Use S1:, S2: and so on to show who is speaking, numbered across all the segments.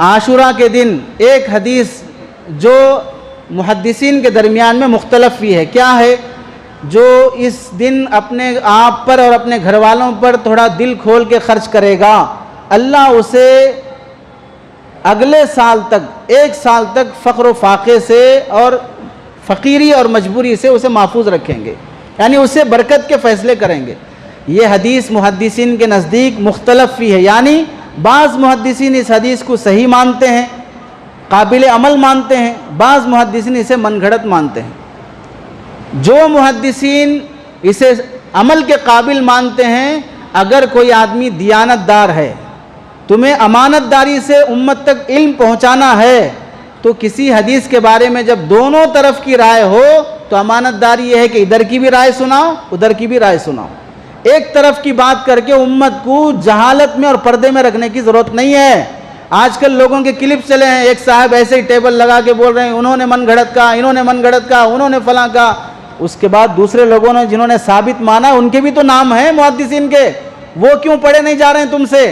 S1: आशुरा के दिन एक हदीस जो मुहदसिन के दरमियान में मुख्तलफ भी है। क्या है? जो इस दिन अपने आप पर और अपने घर वालों पर थोड़ा दिल खोल के खर्च करेगा, अल्लाह उसे अगले साल तक, एक साल तक फ़ख्र फाक़े से और फ़कीरी और मजबूरी से उसे महफूज रखेंगे। यानी उससे बरकत के फ़ैसले करेंगे। ये हदीस मुहदसिन के नज़दीक मुख्तलफ भी है। यानी बाज़ मुहदसिन इस हदीस को सही मानते हैं, काबिल अमल मानते हैं, बाज़ मुहद्दिसीन इसे मनगढ़ंत मानते हैं। जो मुहदसिन इसे अमल के काबिल मानते हैं, अगर कोई आदमी दियानतदार है, तुम्हें अमानतदारी से उम्मत तक इल्म पहुंचाना है तो किसी हदीस के बारे में जब दोनों तरफ़ की राय हो तो अमानतदारी यह है कि इधर की भी राय सुनाओ, उधर की भी राय सुनाओ। एक तरफ़ की बात करके उम्मत को जहालत में और पर्दे में रखने की ज़रूरत नहीं है। आजकल लोगों के क्लिप चले हैं, एक साहब ऐसे ही टेबल लगा के बोल रहे हैं उन्होंने मन घड़त का, इन्होंने मन घड़त का, उन्होंने फला का। उसके बाद दूसरे लोगों ने, जिन्होंने साबित माना, उनके भी तो नाम है मुहदसिन के। वो क्यों पढ़े नहीं जा रहे हैं तुमसे?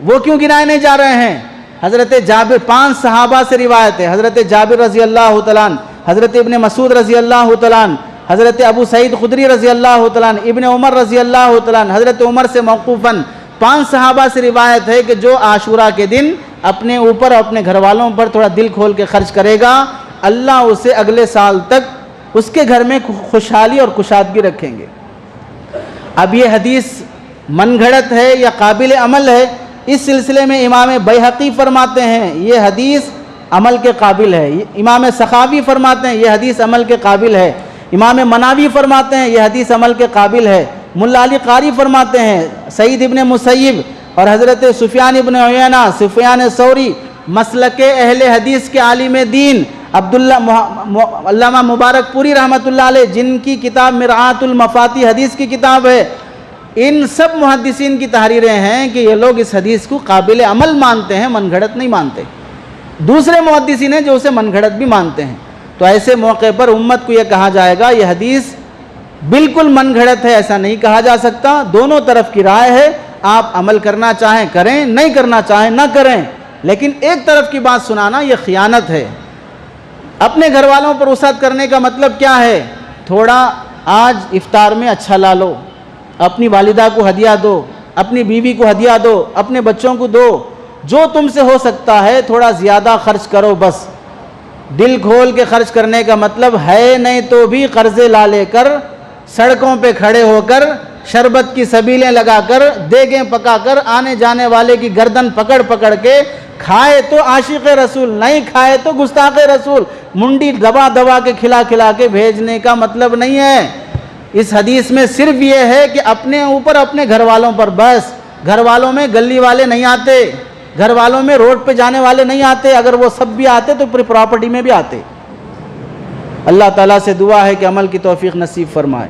S1: वो क्यों गिनाए नहीं जा रहे हैं? हज़रत जाबिर, पाँच सहाबा से रिवायत है। हज़रत जाबिर रज़ी अल्लाह तलान हज़रत इबन मसूद रज़ी अल्लाह तलान हज़रत अबू सईद खुदरी रज़ी अल्लाह तलान इबन उमर रज़ी अल्लाह हज़रत उमर से मौकूफ़न पाँच सहाबा से रिवायत है कि जो आशूरा के दिन अपने ऊपर और अपने घर वालों पर थोड़ा दिल खोल के खर्च करेगा, अल्लाह उसे अगले साल तक उसके घर में खुशहाली और कुशादगी रखेंगे। अब ये हदीस मनगढ़ंत है या काबिल अमल है, इस सिलसिले में इमाम बैहकी फरमाते हैं, ये हदीस अमल के काबिल है। इमाम सखावी फरमाते हैं, ये हदीस अमल के काबिल है। इमाम मनावी फरमाते हैं यह हदीस अमल के काबिल है। मुल्ला अली कारी फरमाते हैं, सईद इबन मुसैब और हज़रत Sufyan Ibn Uyaynah Sufyan Thawri muscle के अहल हदीस के आलिम दीन, अब्दुल्ला मुबारक पूरी रहमत जिनकी किताब मिरातुल मफाती हदीस की किताब है। इन सब मुहदसिन की तहरीरें हैं कि ये लोग इस हदीस को काबिल अमल मानते हैं मनगढ़ंत नहीं मानते। दूसरे मुहदसिन हैं जो उसे मनगढ़ंत भी मानते हैं। तो ऐसे मौके पर उम्मत को यह कहा जाएगा, यह हदीस बिल्कुल मनगढ़ंत है, ऐसा नहीं कहा जा सकता। दोनों तरफ़ की राय है, आप अमल करना चाहें, करें, नहीं करना चाहें, ना करें। लेकिन एक तरफ़ की बात सुनाना, यह खियानत है। अपने घर वालों पर उसद करने का मतलब क्या है? थोड़ा आज इफ्तार में अच्छा ला लो। अपनी वालिदा को हदिया दो, अपनी बीवी को हदिया दो, अपने बच्चों को दो। जो तुमसे हो सकता है, थोड़ा ज़्यादा खर्च करो, बस। दिल खोल के खर्च करने का मतलब है नहीं तो भी कर्जे ला लेकर, सड़कों पे खड़े होकर, शरबत की सबीलें लगाकर, देगें पकाकर, आने जाने वाले की गर्दन पकड़ पकड़ के, खाए तो आशिक रसूल, नहीं खाए तो गुस्ताख रसूल। मुंडी दबा दबा के, खिला खिला के भेजने का मतलब नहीं है। इस हदीस में सिर्फ़ ये है कि अपने ऊपर, अपने घर वालों पर बस घर वालों में गली वाले नहीं आते। घर वालों में रोड पे जाने वाले नहीं आते, अगर वो सब भी आते तो पूरी प्रॉपर्टी में भी आते। अल्लाह ताला से दुआ है कि अमल की तोफीक नसीब फरमाए।